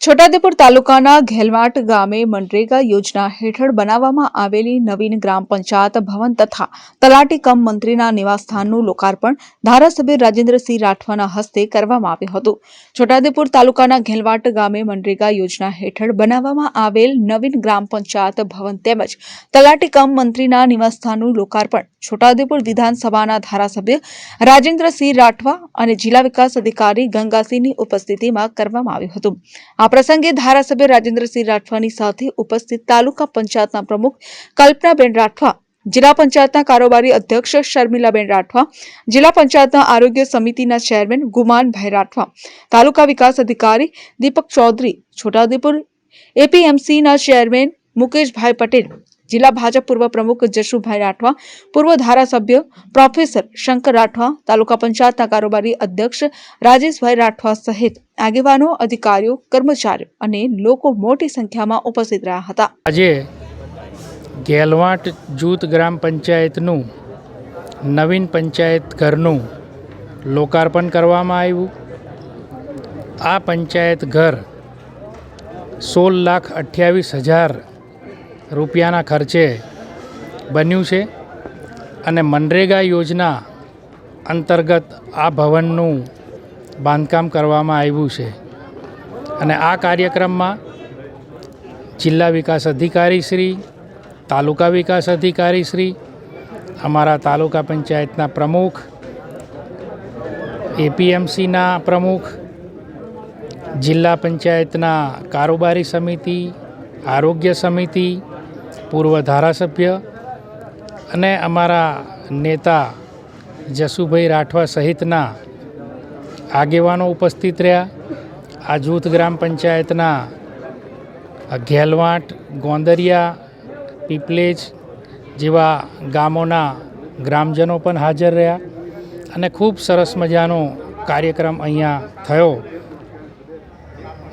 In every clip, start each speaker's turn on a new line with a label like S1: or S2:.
S1: છોટાઉદેપુર તાલુકાના ઘેલવાટ ગામે મનરેગા યોજના હેઠળ બનાવવામાં આવેલી નવીન ગ્રામ પંચાયત ભવન તથા તલાટી કમ મંત્રીના નિવાસસ્થાનનું લોકાર્પણ ધારાસભ્ય રાજેન્દ્રસિંહ રાઠવાના હસ્તે કરવામાં આવ્યું હતું. છોટાદેપુર તાલુકાના ઘેલવાટ ગામે મનરેગા યોજના હેઠળ બનાવવામાં આવેલ નવીન ગ્રામ પંચાયત ભવન તેમજ તલાટી કમ મંત્રીના નિવાસસ્થાનનું લોકાર્પણ છોટાઉદેપુર વિધાનસભાના ધારાસભ્ય રાજેન્દ્રસિંહ રાઠવા અને જિલ્લા વિકાસ અધિકારી ગંગાસિંહની ઉપસ્થિતિમાં કરવામાં આવ્યું હતું. પ્રસંગે ધારાસભ્ય રાજેન્દ્રસિંહ રાઠવાની સાથે ઉપસ્થિત તાલુકા પંચાયતના પ્રમુખ કલ્પનાબેન રાઠવા, જિલ્લા પંચાયતના કારોબારી અધ્યક્ષ શર્મિલાબેન રાઠવા, જિલ્લા પંચાયતના આરોગ્ય સમિતિના ચેરમેન ગુમાનભાઈ રાઠવા, તાલુકા વિકાસ અધિકારી દીપક ચૌધરી, છોટાઉદેપુર એપીએમસીના ચેરમેન મુકેશભાઈ પટેલ જિલ્લા ભાજપ પૂર્વ પ્રમુખ જશુભાઈ રાઠવા, પૂર્વ ધારાસભ્ય પ્રોફેસર શંકર રાઠવા, તાલુકા પંચાયતના કારોબારી અધ્યક્ષ રાજેશભાઈ રાઠવા સહિત આગેવાનો, અધિકારીઓ, કર્મચારીઓ અને લોકો મોટી સંખ્યામાં ઉપસ્થિત રહ્યા હતા.
S2: આજે ગેલવાટ જૂથ ગ્રામ પંચાયતનું નવીન પંચાયત ઘરનું લોકાર્પણ કરવામાં આવ્યું. આ પંચાયત ઘર સોળ લાખ અઠ્યાવીસ હજાર રૂપિયાના ખર્ચે બન્યું છે અને મનરેગા યોજના અંતર્ગત આ ભવનનું બાંધકામ કરવામાં આવ્યું છે. અને આ કાર્યક્રમમાં જિલ્લા વિકાસ અધિકારી શ્રી, તાલુકા વિકાસ અધિકારી શ્રી, અમારા તાલુકા પંચાયતના પ્રમુખ, એપીએમસીના પ્રમુખ, જિલ્લા પંચાયતના કારોબારી સમિતિ, આરોગ્ય સમિતિ પૂર્વ ધારાસભ્ય અને અમારા નેતા જસુભાઈ રાઠવા સહિતના આગેવાનો ઉપસ્થિત રહ્યા. આ જૂથ ગ્રામ પંચાયતના ઘેલવાંટ ગોંદરિયા, પીપલેજ જેવા ગામોના ગ્રામજનો પણ હાજર રહ્યા અને ખૂબ સરસ મજાનો કાર્યક્રમ અહીંયા થયો.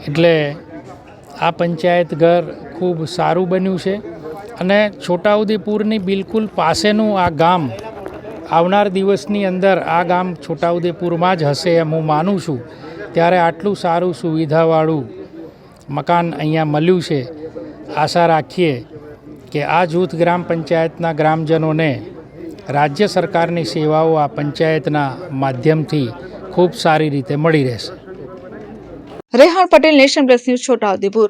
S2: એટલે આ પંચાયત ઘર ખૂબ સારું બન્યું છે. અને છોટાઉદેપુરની બિલકુલ પાસેનું આ ગામ આવનાર દિવસની અંદર આ ગામ છોટાઉદેપુરમાં જ હશે એમ હું માનું છું. ત્યારે આટલું સારું સુવિધાવાળું મકાન અહીંયા મળ્યું છે. આશા રાખીએ કે આ જૂથ ગ્રામ પંચાયતના ગ્રામજનોને રાજ્ય સરકારની સેવાઓ આ પંચાયતના માધ્યમથી ખૂબ સારી રીતે મળી રહેશે.
S1: Rehan Patel nation plus news Chhota Udepur.